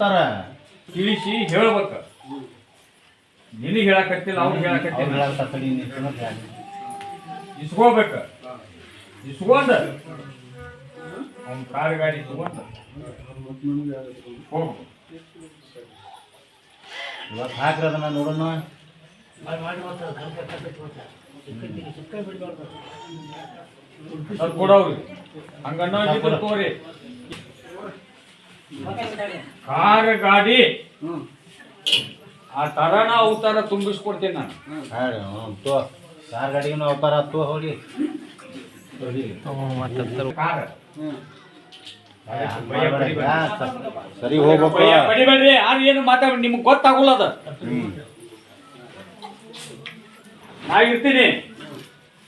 ತುಂಬಿಸಿ ಹೇಳ್ಬೇಕು. ನಿನಗೆ ಹೇಳಕತ್ತಿಲ್ಲ ಅವ್ರಿಗೆ ಅವ್ರು ಹೇಳಕತ್ತಿಲ್ಲ. ಇಸ್ಕೋಬೇಕ. ಇಸ್ಕೊಂಡ. ಅವ್ನ ಕಾರ್ ಗಾಡಿ ಇಸ್ಕೊಂಡ. ಹೋಗ್ಬೇಕು ಇವತ್ತು ಹಾಕ್ರಿ ಅದನ್ನ ನೋಡೋಣ. ಅದು ಕೊಡವ್ರಿ ಹಂಗಣ್ಣ ತೋರಿ. ಕಾರ್ ಗಾಡಿ ಆ ತರನ ಅವತಾರ ತುಂಬಿಸ್ಕೊಡ್ತೀನಿ ನಾನು. ಕಾರ್ ಗಾಡಿಗೂ ಅವತಾರ ತೋ ಹೋಗಿ. ಕಾರ್. ಸರಿ ಹೋಗ್ಬೇಕು. ಯಾರು ಏನು ಮಾತಾಡಿ ನಿಮ್ಗೆ ಗೊತ್ತಾಗೋಲ್ಲ ಅದು ಹ್ಮ್. ನಾ ಇರ್ತೀನಿ.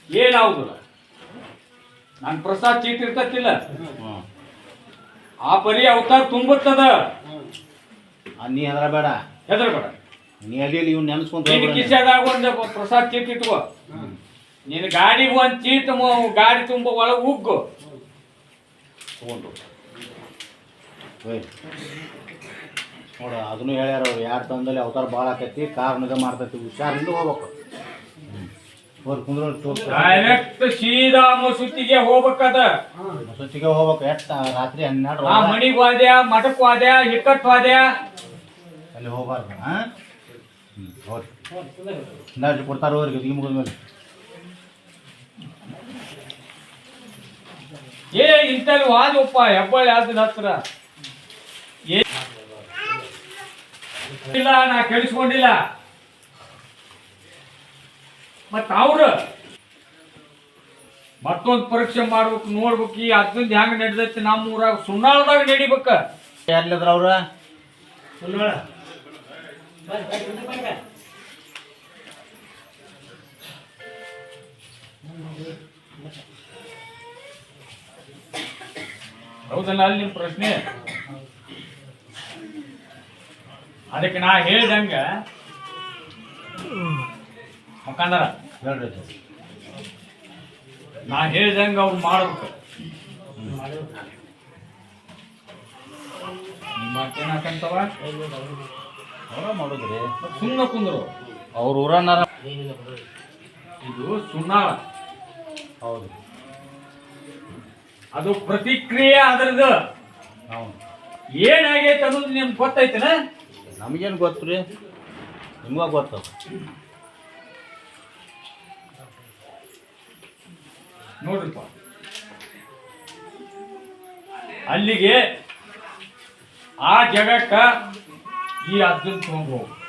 ಏನಾಗುದಿಲ್ಲ ನಾನು ಪ್ರಸಾದ್ ಚೀಟ್ ಇರ್ತತಿಲ್ಲ. ಆ ಪರಿ ಅವತಾರ ತುಂಬುತ್ತದ? ಆ, ನೀ ಹೆದ್ರ ಬೇಡ ಹೆದರ್ಬೇಡ. ನೀ ಅಲ್ಲಿ ಇವ್ನು ನೆನ್ಸ್ಕೊಂತ ನಿನ್ ಹೋಗ್ಬಿಡು ನೀನು. ಕಿಸೆದಾಗ ಒಂದು ಪ್ರಸಾದ್ ಚೀಟ್ ಇಟ್ಕೋ. ನಿನ್ನ ಗಾಡಿಗೆ ಒಂದು ಚೀಟ್ ಮು- ಗಾಡಿ ತುಂಬ ಒಳಗೆ ಉಗ್ಗು. ತಗೊಂಡು. ನೋಡ ಅದನ್ನು ಹೇಳ್ಯಾರ ಅವ್ರು. ಯಾರು ತಂದಲ್ಲಿ ಅವತಾರ ಭಾಳ ಆಕೈತಿ ಕಾರ್ ನಿಗ ಮಾಡ್ತೈತಿ ಹುಷಾರಿಂದ ಹೋಗ್ಬೇಕು. ಅವ್ರು ಕುಂದ್ರ ಡೈರೆಕ್ಟ್ ಸೀದಾ ಮಸೂತಿಗೆ ಹೋಗ್ಬೇಕದ. ಸ್ವಚ್ಛಗೆ ಹೋಗ್ಬೇಕು. ಎಷ್ಟು ರಾತ್ರಿ ಹನ್ನೆರಡು ಆ ಮಣಿಗ್ ಹೋದ್ಯಾ ಮಠಕ್ ಹೋದ್ಯಾ ಹಿಕ್ಕಟ್ಟು ಹೋದ್ಯಾ ಅಲ್ಲಿ ಹೋಗ್ಬಾರ್ದು ಹಾಂ ಕೊಡ್ತಾರ ಹೋಗ್ರಿ ಗದಿಗೆ ಮುಗಿದ ಮೇಲೆ. ಏ ಇಂತಲ್ಲಿ ವಾದಪ್ಪ ಹೆಬ್ಬಳ್ಳಿ ಆದ ಹತ್ರ. ಏ ಇಲ್ಲ ನಾ ಕೇಳಿಸ್ಕೊಂಡಿಲ್ಲ. ಮತ್ತ ಅವ್ರು? ಮತ್ತೊಂದು ಪರೀಕ್ಷೆ ಮಾಡ್ಬೇಕು ನೋಡ್ಬೇಕು ಈ ಅದ್ರಿಂದ ಹೆಂಗ್ ನಡೆದೈತಿ ನಮ್ಮ ಊರಾಗ ಸುಣ್ಣಾಳದಾಗ ನಡಿಬೇಕ. ಯಾರ್ಲಿದ್ರ ಅವ್ರ? ಹೌದಲ್ಲ ಅಲ್ಲಿ ನಿಮ್ ಪ್ರಶ್ನೆ? ಅದಕ್ಕೆ ನಾ ಹೇಳ್ದಂಗ ಮುಖಂಡರ. ಹೇಳ್ರಿ ನಾ ಹೇಳ್ದಂಗ ಅವ್ರು ಮಾಡ್ಬೇಕು. ನಿಮ್ಮ ಮಾತೇನಾಕಂತವ ಅವರ ಮಾಡೋದ್ರಿ. ಸುಮ್ಮನೆ ಕುಂದ್ರು. ಅವ್ರ ಊರನ್ನಾರ ಇದು ಸುಣ್ಣಾಳ ಹೌದು. ಅದು ಪ್ರತಿಕ್ರಿಯೆ ಅದ್ರದ್ದು ಹೌದು. ಏನಾಗೈತೆ ಅನ್ನೋದು ನಿಮ್ಗೆ ಗೊತ್ತೈತೆನ? ನಮಗೇನು ಗೊತ್ತು ರೀ ನಿಮ್ಗ ಗೊತ್ತು. ನೋಡ್ರಿಪ್ಪ. ಅಲ್ಲಿಗೆ ಆ ಜಗಕ್ಕ ಈ ಅದನ್ನು ತಗೊಂಡು ಹೋಗು.